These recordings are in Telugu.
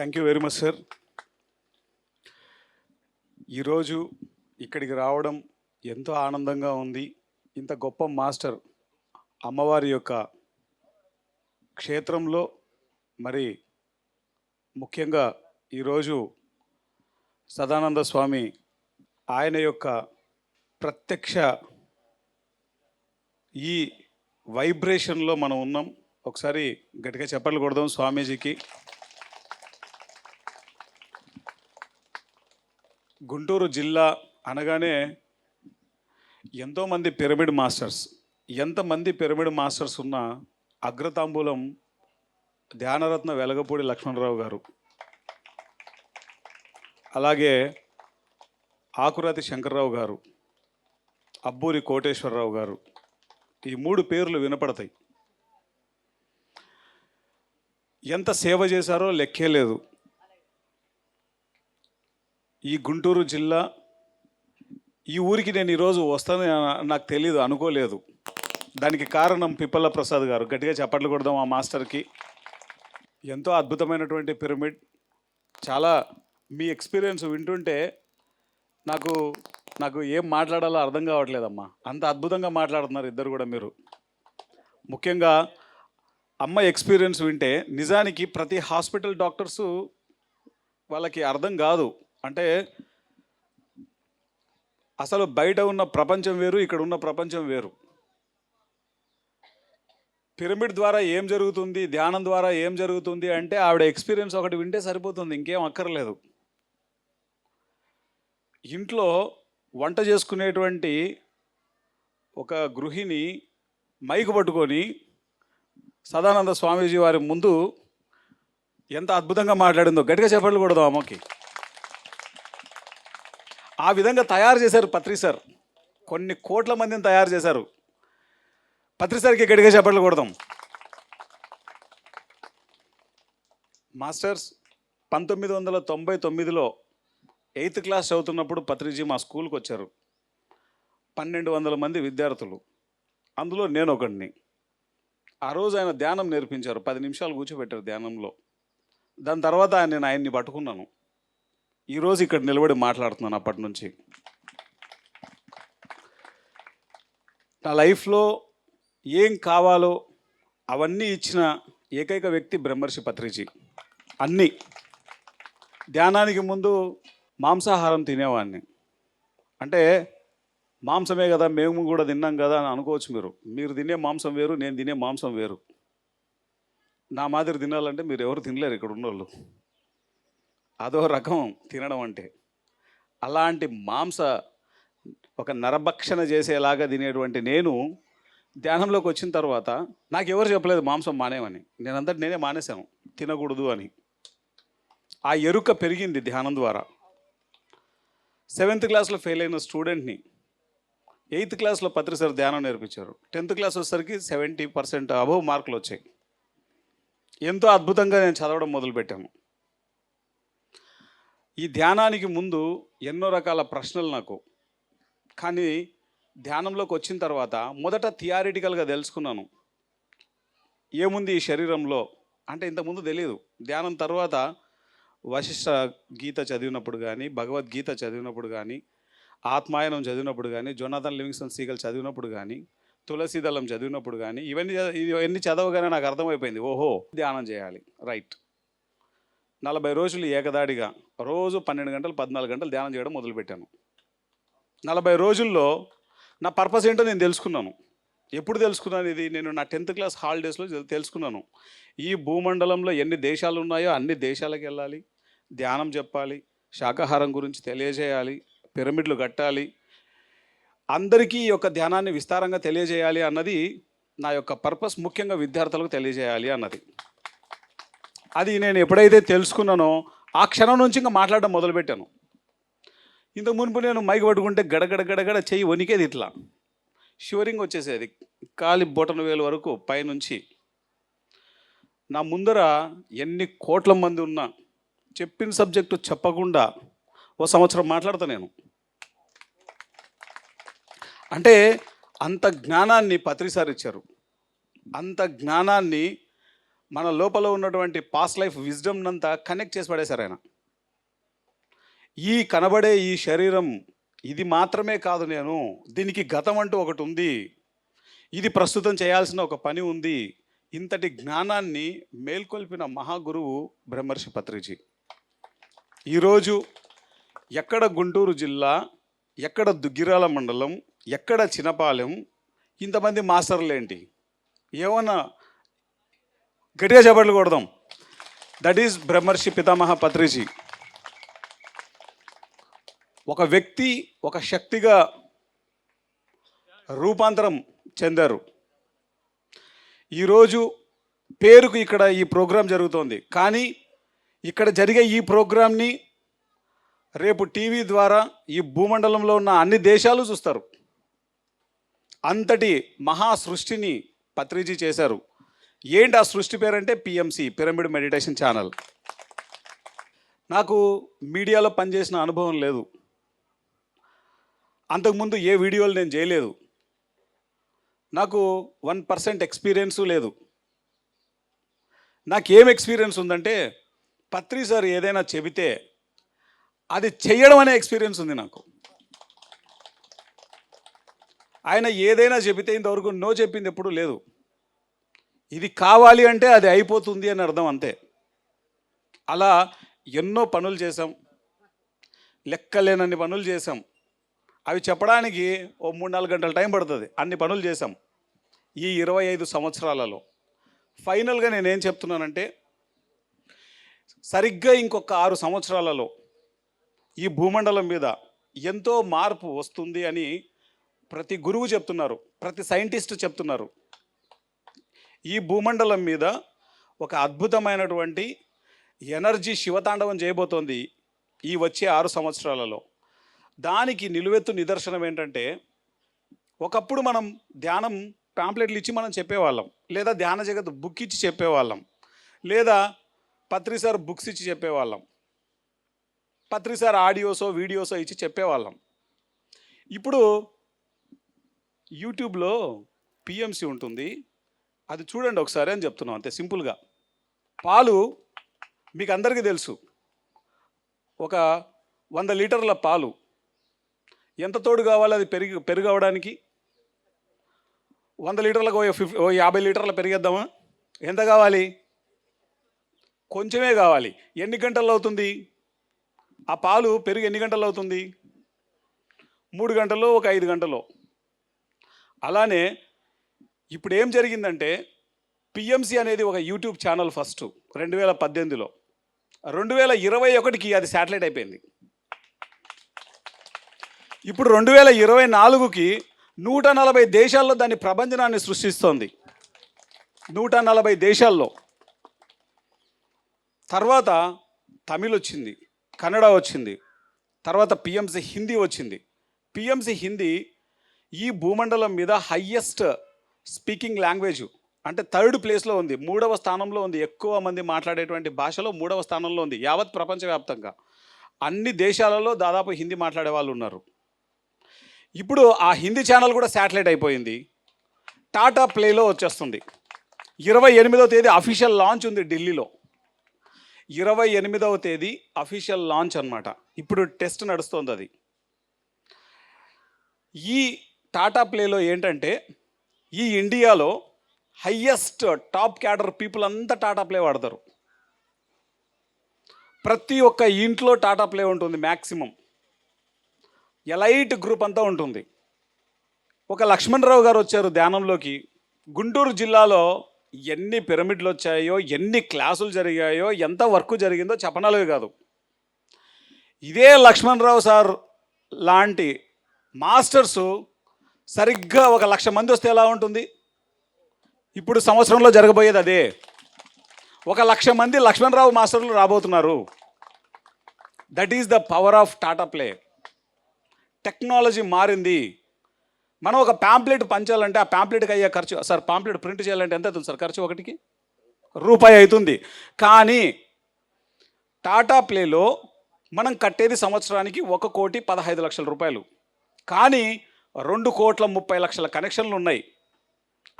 Thank you very much sir ఈరోజు ఇక్కడికి రావడం ఎంతో ఆనందంగా ఉంది. ఇంత గొప్ప మాస్టర్ అమ్మవారి యొక్క క్షేత్రంలో మరి ముఖ్యంగా ఈరోజు సదానంద స్వామి ఆయన యొక్క ప్రత్యక్ష ఈ వైబ్రేషన్లో మనం ఉన్నాం. ఒకసారి గట్టిగా చెప్పలు కొడదాం స్వామీజీకి. గుంటూరు జిల్లా అనగానే ఎంతోమంది పిరమిడ్ మాస్టర్స్ ఎంతమంది పిరమిడ్ మాస్టర్స్ ఉన్న అగ్రతాంబూలం ధ్యానరత్న వెలగపూడి లక్ష్మణరావు గారు. అలాగే ఆకురాతి శంకర్రావు గారు అబ్బూరి కోటేశ్వరరావు గారు. ఈ మూడు పేర్లు వినపడతాయి. ఎంత సేవ చేశారో లెక్కే లేదు. ఈ గుంటూరు జిల్లా ఈ ఊరికి నేను ఈరోజు వస్తానని నాకు తెలియదు అనుకోలేదు. దానికి కారణం పిప్పల ప్రసాద్ గారు. గట్టిగా చప్పట్లు కొడదాం ఆ మాస్టర్కి. ఎంతో అద్భుతమైనటువంటి పిరమిడ్. చాలా మీ ఎక్స్పీరియన్స్ వింటుంటే నాకు నాకు ఏం మాట్లాడాలో అర్థం కావట్లేదమ్మా. అంత అద్భుతంగా మాట్లాడుతున్నారు ఇద్దరు కూడా మీరు. ముఖ్యంగా అమ్మ ఎక్స్పీరియన్స్ వింటే నిజానికి ప్రతి హాస్పిటల్ డాక్టర్సు వాళ్ళకి అర్థం కాదు. అంటే అసలు బయట ఉన్న ప్రపంచం వేరు ఇక్కడ ఉన్న ప్రపంచం వేరు. పిరమిడ్ ద్వారా ఏం జరుగుతుంది ధ్యానం ద్వారా ఏం జరుగుతుంది అంటే ఆవిడ ఎక్స్పీరియన్స్ ఒకటి వింటే సరిపోతుంది ఇంకేం అక్కర్లేదు. ఇంట్లో వంట చేసుకునేటువంటి ఒక గృహిణి మైకు పట్టుకొని సదానంద స్వామీజీ వారి ముందు ఎంత అద్భుతంగా మాట్లాడిందో గట్టిగా చెప్పట్లు అమ్మకి. ఆ విధంగా తయారు చేశారు పత్రి సార్. కొన్ని కోట్ల మందిని తయారు చేశారు. పత్రి సార్కి గట్టిగా చెప్పట్లు కొడదాం. మాస్టర్స్ పంతొమ్మిది వందల తొంభై తొమ్మిదిలో ఎయిత్ క్లాస్ చదువుతున్నప్పుడు పత్రిజీ మా స్కూల్కి వచ్చారు. పన్నెండు వందల మంది విద్యార్థులు. అందులో నేను ఒకడిని ఆ రోజు ఆయన ధ్యానం నేర్పించారు. పది నిమిషాలు కూర్చోబెట్టారు ధ్యానంలో. దాని తర్వాత ఆయన నేను ఆయన్ని పట్టుకున్నాను. ఈరోజు ఇక్కడ నిలబడి మాట్లాడుతున్నాను అప్పటి నుంచి. నా లైఫ్లో ఏం కావాలో అవన్నీ ఇచ్చిన ఏకైక వ్యక్తి బ్రహ్మర్షి పత్రిజీ. అన్నీ. ధ్యానానికి ముందు మాంసాహారం తినేవాడిని. అంటే మాంసమే కదా మేము కూడా తిన్నాం కదా అని అనుకోవచ్చు మీరు. మీరు తినే మాంసం వేరు నేను తినే మాంసం వేరు. నా మాదిరి తినాలంటే మీరు ఎవరు తినలేరు ఇక్కడ ఉన్నోళ్ళు. అదో రకం తినడం అంటే. అలాంటి మాంస ఒక నరభక్షణ చేసేలాగా తినేటువంటి నేను ధ్యానంలోకి వచ్చిన తర్వాత నాకు ఎవరు చెప్పలేదు మాంసం మానేమని. నేనంతటి నేనే మానేశాను. తినకూడదు అని. ఆ ఎరుక పెరిగింది ధ్యానం ద్వారా. సెవెంత్ క్లాస్లో ఫెయిల్ అయిన స్టూడెంట్ని ఎయిత్ క్లాస్లో పత్రి సార్ ధ్యానం నేర్పించారు. టెన్త్ క్లాస్ వచ్చేసరికి సెవెంటీ పర్సెంట్ అబవ్ మార్కులు వచ్చాయి. ఎంతో అద్భుతంగా నేను చదవడం మొదలుపెట్టాను. ఈ ధ్యానానికి ముందు ఎన్నో రకాల ప్రశ్నలు నాకు. కానీ ధ్యానంలోకి వచ్చిన తర్వాత మొదట థియారిటికల్గా తెలుసుకున్నాను. ఏముంది ఈ శరీరంలో? అంటే ఇంతకుముందు తెలియదు ధ్యానం తర్వాత వశిష్ఠ గీత చదివినప్పుడు కానీ భగవద్గీత చదివినప్పుడు కానీ ఆత్మాయనం చదివినప్పుడు కానీ జొనాథన్ లివింగ్స్టన్ సీగల్ చదివినప్పుడు కానీ తులసీదళం చదివినప్పుడు కానీ ఇవన్నీ ఇవన్నీ చదవగానే నాకు అర్థమైపోయింది. ఓహో ధ్యానం చేయాలి. రైట్. నలభై రోజులు ఏకదాడిగా రోజు పన్నెండు గంటలు పద్నాలుగు గంటలు ధ్యానం చేయడం మొదలుపెట్టాను. నలభై రోజుల్లో నా పర్పస్ ఏంటో నేను తెలుసుకున్నాను. ఎప్పుడు తెలుసుకున్నాను ఇది? నేను నా టెన్త్ క్లాస్ హాలిడేస్లో తెలుసుకున్నాను. ఈ భూమండలంలో ఎన్ని దేశాలు ఉన్నాయో అన్ని దేశాలకు వెళ్ళాలి ధ్యానం చెప్పాలి శాకాహారం గురించి తెలియజేయాలి పిరమిడ్లు కట్టాలి. అందరికీ ఈ యొక్క ధ్యానాన్ని విస్తారంగా తెలియజేయాలి అన్నది నా యొక్క పర్పస్ ముఖ్యంగా విద్యార్థులకు తెలియజేయాలి అన్నది. అది నేను ఎప్పుడైతే తెలుసుకున్నానో ఆ క్షణం నుంచి ఇంకా మాట్లాడడం మొదలుపెట్టాను. ఇంతకు మునుపు నేను మైక్ పట్టుకుంటే గడగడ గడగడ చెయ్యి వణికేది ఇట్లా. షివరింగ్ వచ్చేసేది. కాలి బొటన వేలు వరకు పైనుంచి. నా ముందర ఎన్ని కోట్ల మంది ఉన్నా చెప్పిన సబ్జెక్టు చెప్పకుండా ఓ సంవత్సరం మాట్లాడతా నేను. అంటే అంత జ్ఞానాన్ని పత్రిసారి ఇచ్చారు. అంత జ్ఞానాన్ని మన లోపల ఉన్నటువంటి పాస్ట్ లైఫ్ విజ్డమ్ అంతా కనెక్ట్ చేసి పడేశారు ఆయన. ఈ కనబడే ఈ శరీరం ఇది మాత్రమే కాదు నేను దీనికి గతం అంటూ ఒకటి ఉంది. ఇది ప్రస్తుతం చేయాల్సిన ఒక పని ఉంది. ఇంతటి జ్ఞానాన్ని మేల్కొల్పిన మహాగురువు బ్రహ్మర్షి పత్రిజీ. ఈరోజు ఎక్కడ గుంటూరు జిల్లా ఎక్కడ దుగ్గిరాల మండలం ఎక్కడ చినపాలెం ఇంతమంది మాస్టర్లు ఏంటి? ఏమన్నా గట్టిగా చేపట్లు కొడదాం. దట్ ఈస్ బ్రహ్మర్షి పితామహ పత్రిజీ. ఒక వ్యక్తి ఒక శక్తిగా రూపాంతరం చెందారు. ఈరోజు పేరుకు ఇక్కడ ఈ ప్రోగ్రాం జరుగుతోంది. కానీ ఇక్కడ జరిగే ఈ ప్రోగ్రాంని రేపు టీవీ ద్వారా ఈ భూమండలంలో ఉన్న అన్ని దేశాలు చూస్తారు. అంతటి మహా సృష్టిని పత్రిజీ చేశారు. ఏంటి ఆ సృష్టి పేరంటే పిఎంసి పిరమిడ్ మెడిటేషన్ ఛానల్ నాకు మీడియాలో పనిచేసిన అనుభవం లేదు. అంతకుముందు ఏ వీడియోలు నేను చేయలేదు. నాకు వన్ పర్సెంట్ ఎక్స్పీరియన్సు లేదు. నాకేం ఎక్స్పీరియన్స్ ఉందంటే పత్రి సార్ ఏదైనా చెబితే అది చెయ్యడం అనే ఎక్స్పీరియన్స్ ఉంది నాకు. ఆయన ఏదైనా చెబితే ఇంతవరకు నో చెప్పింది ఎప్పుడూ లేదు. ఇది కావాలి అంటే అది అయిపోతుంది అని అర్థం అంతే. అలా ఎన్నో పనులు చేసాం లెక్కలేనన్ని పనులు చేసాం అవి చెప్పడానికి ఓ మూడు నాలుగు గంటల టైం పడుతుంది. అన్ని పనులు చేసాం ఈ ఇరవై ఐదు సంవత్సరాలలో ఫైనల్గా నేనేం చెప్తున్నానంటే సరిగ్గా ఇంకొక ఆరు సంవత్సరాలలో ఈ భూమండలం మీద ఎంతో మార్పు వస్తుంది అని ప్రతి గురువు చెప్తున్నారు. ప్రతి సైంటిస్ట్ చెప్తున్నారు. ఈ భూమండలం మీద ఒక అద్భుతమైనటువంటి ఎనర్జీ శివతాండవం చేయబోతోంది ఈ వచ్చే ఆరు సంవత్సరాలలో. దానికి నిలువెత్తు నిదర్శనం ఏంటంటే ఒకప్పుడు మనం ధ్యానం పాంప్లెట్లు ఇచ్చి మనం చెప్పేవాళ్ళం లేదా ధ్యాన జగత్ బుక్ ఇచ్చి చెప్పేవాళ్ళం లేదా పత్రి సార్ బుక్స్ ఇచ్చి చెప్పేవాళ్ళం పత్రి సార్ ఆడియోసో వీడియోసో ఇచ్చి చెప్పేవాళ్ళం. ఇప్పుడు యూట్యూబ్లో పిఎంసి ఉంటుంది అది చూడండి ఒకసారి అని చెప్తున్నాం అంతే సింపుల్గా. పాలు మీకు అందరికీ తెలుసు. ఒక వంద లీటర్ల పాలు ఎంత తోడు కావాలి అది పెరిగి పెరుగు అవడానికి వంద లీటర్లకు ఓ ఫిఫ్ ఓ యాభై లీటర్ల పెరిగేద్దామా? ఎంత కావాలి? కొంచెమే కావాలి. ఎన్ని గంటల్లో అవుతుంది? ఆ పాలు పెరుగు ఎన్ని గంటల్లో అవుతుంది? మూడు గంటల్లో ఒక ఐదు గంటలో అలానే ఇప్పుడు ఏం జరిగిందంటే పిఎంసి అనేది ఒక యూట్యూబ్ ఛానల్ ఫస్ట్ రెండు వేల పద్దెనిమిదిలో. రెండు వేల ఇరవై ఒకటికి అది శాటిలైట్ అయిపోయింది. ఇప్పుడు రెండు వేల ఇరవై నాలుగుకి నూట నలభై దేశాల్లో దాని ప్రభంజనాన్ని సృష్టిస్తోంది. నూట నలభై దేశాల్లో. తర్వాత తమిళ్ వచ్చింది కన్నడ వచ్చింది తర్వాత పిఎంసి హిందీ వచ్చింది. పిఎంసి హిందీ ఈ భూమండలం మీద హయ్యెస్ట్ స్పీకింగ్ లాంగ్వేజ్. అంటే థర్డ్ ప్లేస్లో ఉంది. మూడవ స్థానంలో ఉంది. ఎక్కువ మంది మాట్లాడేటువంటి భాషలో మూడవ స్థానంలో ఉంది. యావత్ ప్రపంచవ్యాప్తంగా. అన్ని దేశాలలో దాదాపు హిందీ మాట్లాడే వాళ్ళు ఉన్నారు. ఇప్పుడు ఆ హిందీ ఛానల్ కూడా శాటిలైట్ అయిపోయింది. టాటా ప్లేలో వచ్చేస్తుంది. ఇరవై ఎనిమిదవ తేదీ అఫీషియల్ లాంచ్ ఉంది ఢిల్లీలో. ఇరవై ఎనిమిదవ తేదీ అఫీషియల్ లాంచ్ అన్నమాట. ఇప్పుడు టెస్ట్ నడుస్తోంది అది. ఈ టాటా ప్లేలో ఏంటంటే ఈ ఇండియాలో హయ్యెస్ట్ టాప్ క్యాడర్ పీపుల్ అంతా టాటా ప్లే వాడతారు. ప్రతి ఒక్క ఇంట్లో టాటా ప్లే ఉంటుంది మ్యాక్సిమం ఎలైట్ గ్రూప్ అంతా ఉంటుంది. ఒక లక్ష్మణరావు గారు వచ్చారు ధ్యానంలోకి. గుంటూరు జిల్లాలో ఎన్ని పిరమిడ్లు వచ్చాయో ఎన్ని క్లాసులు జరిగాయో ఎంత వర్క్ జరిగిందో చెప్పనాలే కాదు. ఇదే లక్ష్మణరావు సార్ లాంటి మాస్టర్సు సరిగ్గా ఒక లక్ష మంది వస్తే ఎలా ఉంటుంది? ఇప్పుడు సంవత్సరంలో జరగబోయేది అదే. ఒక లక్ష మంది లక్ష్మణరావు మాస్టర్లు రాబోతున్నారు. That is the power of Tata play technology మారింది. మనం ఒక ప్యాంప్లెట్ పంచాలంటే ఆ ప్యాంప్లెట్కి అయ్యే ఖర్చు సార్ పాంప్లెట్ ప్రింట్ చేయాలంటే ఎంత అవుతుంది సార్ ఖర్చు ఒకటికి? రూపాయి అవుతుంది. కానీ టాటా ప్లేలో మనం కట్టేది సంవత్సరానికి ఒక కోటి పదహైదు లక్షల రూపాయలు. కానీ రెండు కోట్ల ముప్పై లక్షల కనెక్షన్లు ఉన్నాయి.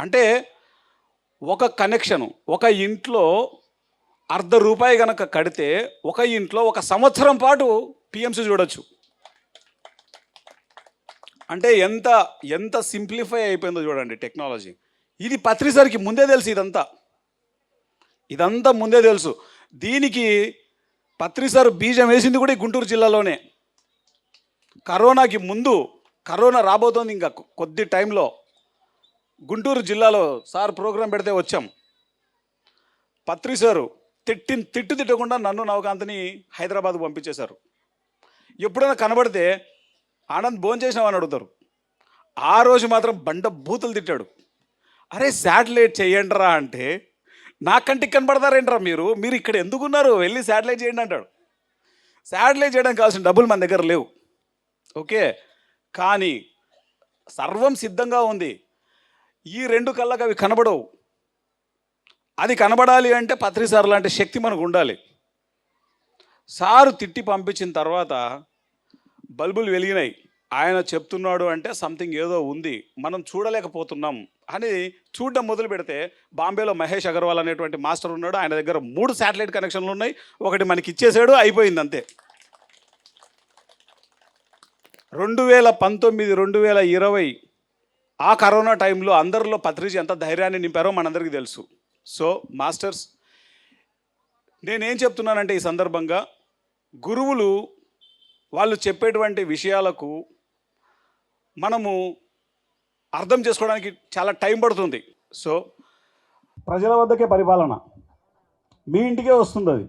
అంటే ఒక కనెక్షను ఒక ఇంట్లో అర్ధ రూపాయి కనుక కడితే ఒక ఇంట్లో ఒక సంవత్సరం పాటు పిఎంసి చూడొచ్చు. అంటే ఎంత ఎంత సింప్లిఫై అయిపోయిందో చూడండి టెక్నాలజీ. ఇది పత్రిసరికి ముందే తెలుసు ఇదంతా. ఇదంతా ముందే తెలుసు. దీనికి పత్రిసారు బీజం వేసింది కూడా ఈ గుంటూరు జిల్లాలోనే. కరోనాకి ముందు కరోనా రాబోతోంది ఇంకా కొద్ది టైంలో గుంటూరు జిల్లాలో సార్ ప్రోగ్రాం పెడితే వచ్చాం. పత్రి సారు తిట్టి తిట్టు తిట్టకుండా నన్ను నవకాంత్ని హైదరాబాద్ పంపించేశారు. ఎప్పుడైనా కనబడితే ఆనంద్ భోజనం అడుగుతారు. ఆ రోజు మాత్రం బండ బూతులు తిట్టాడు. అరే శాటిలైట్ చేయండిరా అంటే నా కంటికి కనబడతారేంట్రా మీరు? మీరు ఇక్కడ ఎందుకున్నారు? వెళ్ళి శాటిలైట్ చేయండి అంటాడు. శాటిలైట్ చేయడానికి కావాల్సిన డబ్బులు మన దగ్గర లేవు. ఓకే? కానీ సర్వం సిద్ధంగా ఉంది. ఈ రెండు కళ్ళకు అవి కనబడవు. అది కనబడాలి అంటే పత్రిసార్ లాంటి శక్తి మనకు ఉండాలి. సారు తిట్టి పంపించిన తర్వాత బల్బులు వెలిగినాయి. ఆయన చెప్తున్నాడు అంటే సంథింగ్ ఏదో ఉంది మనం చూడలేకపోతున్నాం అని చూడడం మొదలు పెడితే బాంబేలో మహేష్ అగర్వాల్ అనేటువంటి మాస్టర్ ఉన్నాడు. ఆయన దగ్గర మూడు శాటిలైట్ కనెక్షన్లు ఉన్నాయి. ఒకటి మనకి ఇచ్చేసాడు అయిపోయింది అంతే. రెండు వేల పంతొమ్మిది రెండు వేల ఇరవై ఆ కరోనా టైంలో అందరిలో పత్రిజీ ఎంత ధైర్యాన్ని నింపారో మనందరికీ తెలుసు. సో మాస్టర్స్ నేనేం చెప్తున్నానంటే ఈ సందర్భంగా గురువులు వాళ్ళు చెప్పేటువంటి విషయాలకు మనము అర్థం చేసుకోవడానికి చాలా టైం పడుతుంది. సో ప్రజల వద్దకే పరిపాలన. మీ ఇంటికే వస్తుంది అది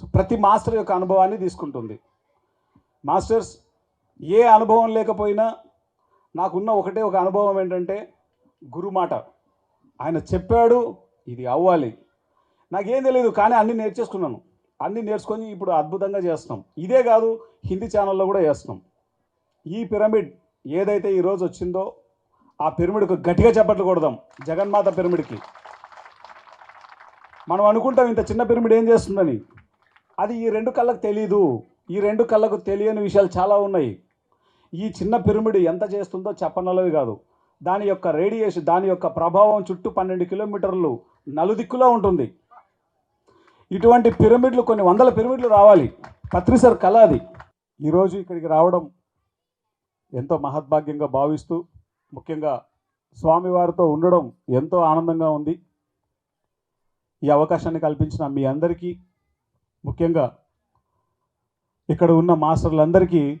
సో ప్రతి మాస్టర్ యొక్క అనుభవాన్ని తీసుకుంటుంది. మాస్టర్స్ ఏ అనుభవం లేకపోయినా నాకున్న ఒకటే ఒక అనుభవం ఏంటంటే గురు మాట ఆయన చెప్పాడు ఇది అవ్వాలి. నాకేం తెలియదు కానీ అన్నీ నేర్చేసుకున్నాను. అన్నీ నేర్చుకొని ఇప్పుడు అద్భుతంగా చేస్తున్నాం. ఇదే కాదు హిందీ ఛానల్లో కూడా చేస్తున్నాం. ఈ పిరమిడ్ ఏదైతే ఈరోజు వచ్చిందో ఆ పిరమిడ్కు గట్టిగా చప్పట్లు కొడదాం. జగన్మాత పిరమిడ్కి. మనం అనుకుంటాం ఇంత చిన్న పిరమిడ్ ఏం చేస్తుందని. అది ఈ రెండు కళ్ళకు తెలీదు. ఈ రెండు కళ్ళకు తెలియని విషయాలు చాలా ఉన్నాయి. ఈ చిన్న పిరమిడ్ ఎంత చేస్తుందో చెప్పనలవి కాదు. దాని యొక్క రేడియేషన్ దాని యొక్క ప్రభావం చుట్టూ పన్నెండు కిలోమీటర్లు నలుదిక్కులో ఉంటుంది. ఇటువంటి పిరమిడ్లు కొన్ని వందల పిరమిడ్లు రావాలి. పత్రిసర్ కళ అది ఈరోజు ఇక్కడికి రావడం ఎంతో మహద్భాగ్యంగా భావిస్తూ ముఖ్యంగా స్వామివారితో ఉండడం ఎంతో ఆనందంగా ఉంది. ఈ అవకాశాన్ని కల్పించిన మీ అందరికీ ముఖ్యంగా ఇక్కడ ఉన్న మాస్టర్లందరికీ